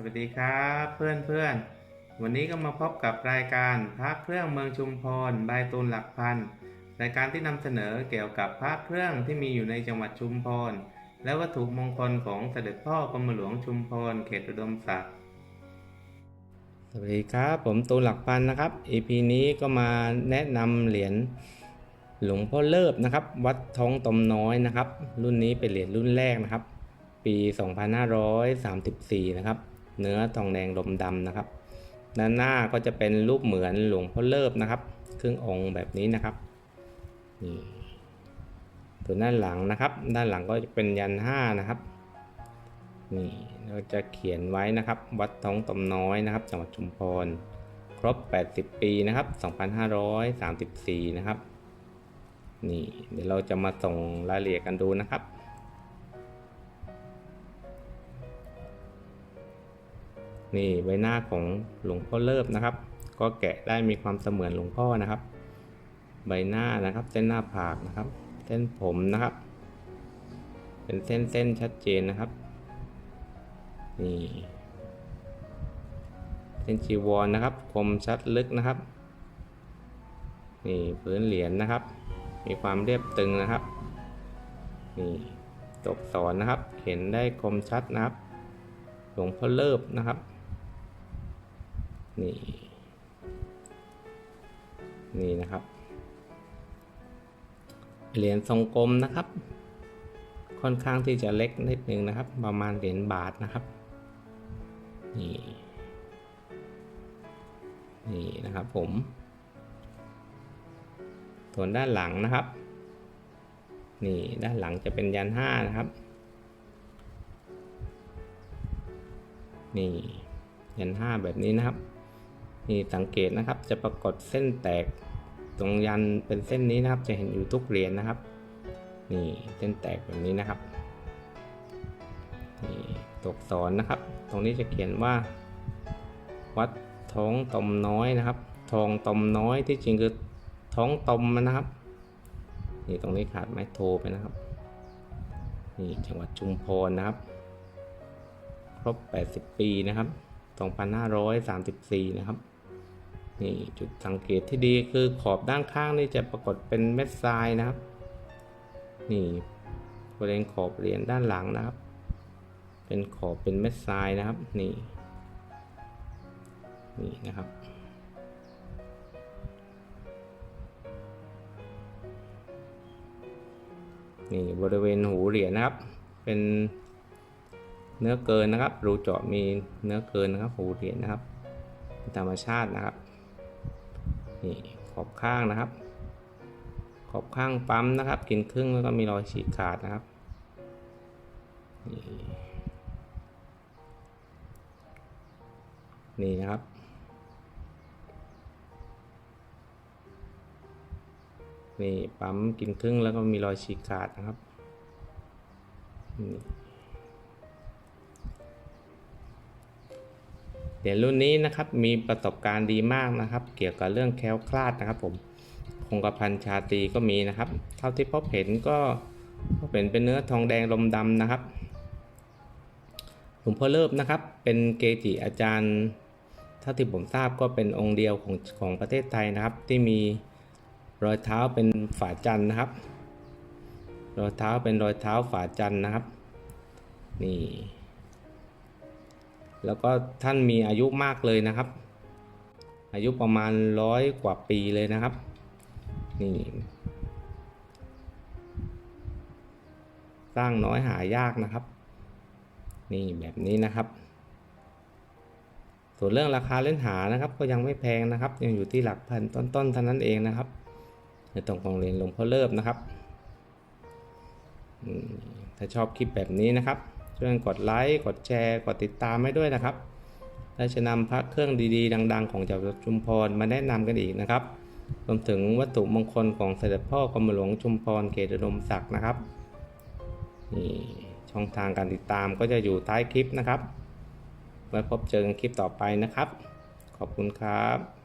สวัสดีครับเพื่อนเพื่อนวันนี้ก็มาพบกับรายการพระเครื่องเมืองชุมพรใบตูนหลักพันรายการที่นำเสนอเกี่ยวกับพระเครื่องที่มีอยู่ในจังหวัดชุมพรและวัตถุมงคลของเสด็จพ่อกรมหลวงชุมพรเขตอุดมศักดิ์สวัสดีครับ ผมตูนหลักพันนะครับ EP นี้ก็มาแนะนำเหรียญหลวงพ่อเลิบนะครับ วัดท้องตมน้อยนะครับ รุ่นนี้เป็นเหรียญรุ่นแรกนะครับ ปี 2534 นะครับ เนื้อทองแดงลมดำนะครับด้านหน้าก็จะเป็นรูปเหมือนหลวงพ่อเลิบนะครับ ครึ่งองค์แบบนี้นะครับนี่ส่วนด้านหลังนะครับ ด้านหลังก็จะเป็นยันห้านะครับนี่เราจะเขียนไว้นะครับ วัดท้องตมน้อยนะครับ จังหวัดชุมพร ครบ 80 ปีนะครับ 2534 นะครับ นี่เดี๋ยวเราจะมาส่งรายละเอียดกันดูนะครับ นี่ใบหน้าของหลวงพ่อเลิบนะครับ ก็แกะได้มีความเสมือนหลวงพ่อนะครับ ใบหน้านะครับ เส้นหน้าผากนะครับ เส้นผมนะครับ เป็นเส้นเส้นชัดเจนนะครับ นี่เส้นจีวรนนะครับ คมชัดลึกนะครับ นี่พื้นเหรียญนะครับ มีความเรียบตึงนะครับ นี่ตกสอนนะครับ เห็นได้คมชัดนะครับ หลวงพ่อเลิบนะครับ นี่ นี่นะครับ เหรียญทรงกลมนะครับ ค่อนข้างที่จะเล็กนิดนึงนะครับ ประมาณเหรียญบาทนะครับ นี่ นี่นะครับผมส่วนด้านหลังนะครับ นี่ด้านหลังจะเป็นยันห้านะครับ นี่ยันห้าแบบนี้นะครับ นี่สังเกตนะครับ จะปรากฏเส้นแตกตรงยันเป็นเส้นนี้นะครับ จะเห็นอยู่ทุกเหรียญนะครับ นี่เส้นแตกแบบนี้นะครับนี่ตกสอนนะครับ ตรงนี้จะเขียนว่า วัดท้องตมน้อยนะครับ ทองตมน้อยที่จริงคือท้องตมนะครับ นี่ตรงนี้ขาดไม้โทไปนะครับ นี่จังหวัดชุมพรนะครับ ครบ 80 ปีนะครับ 2534 นะครับ นี่จุดสังเกตที่ดีคือขอบด้านข้างนี่จะปรากฏเป็นเม็ดทรายนะครับ นี่บริเวณขอบเหรียญด้านหลังนะครับ เป็นขอบเป็นเม็ดทรายนะครับ นี่ นี่นะครับ นี่บริเวณหูเหรียญนะครับ เป็นเนื้อเกินนะครับ รูเจาะมีเนื้อเกินนะครับ หูเหรียญนะครับ ธรรมชาตินะครับ นี่ขอบข้างนะครับ ขอบข้างปั๊มนะครับ กินครึ่งแล้วก็มีรอยฉีกขาดนะครับนี่นี่นะครับ นี่ปั๊มกินครึ่งแล้วก็มีรอยฉีกขาดนะครับนี่ เหรียญรุ่นนี้นะครับมีประสบการณ์ดีมากนะครับ เกี่ยวกับเรื่องแคล้วคลาดนะครับ ผมคงกระพันชาตีก็มีนะครับ เท่าที่พบเห็นก็เห็นเป็นเนื้อทองแดงลมดำนะครับหลวงพ่อเลิบนะครับ เป็นเกจิอาจารย์เท่าที่ผมทราบก็เป็นองค์เดียวของของประเทศไทยนะครับ ที่มีรอยเท้าเป็นฝาจันนะครับ รอยเท้าเป็นรอยเท้าฝาจันนะครับ นี่ แล้วก็ท่านมีอายุมากเลยนะครับ อายุประมาณร้อยกว่าปีเลยนะครับ นี่ สร้างน้อยหายากนะครับ นี่แบบนี้นะครับ ส่วนเรื่องราคาเล่นหานะครับ ก็ยังไม่แพงนะครับ ยังอยู่ที่หลักพันต้นๆเท่านั้นเองนะครับในตรงของเรียญหลวงพ่อเลิบนะครับถ้าชอบคลิปแบบนี้นะครับ ช่วยกดไลค์ กดแชร์ กดติดตามให้ด้วยนะครับ และจะนำพระเครื่องดีๆ ดัง ๆ ของจังหวัดชุมพรมาแนะนำกันอีกนะครับ รวมถึงวัตถุมงคลของเสด็จพ่อกรมหลวงชุมพรเขตอุดมศักดิ์นะครับ นี่ช่องทางการติดตามก็จะอยู่ใต้คลิปนะครับ ไว้พบเจอกันคลิปต่อไปนะครับ ขอบคุณครับ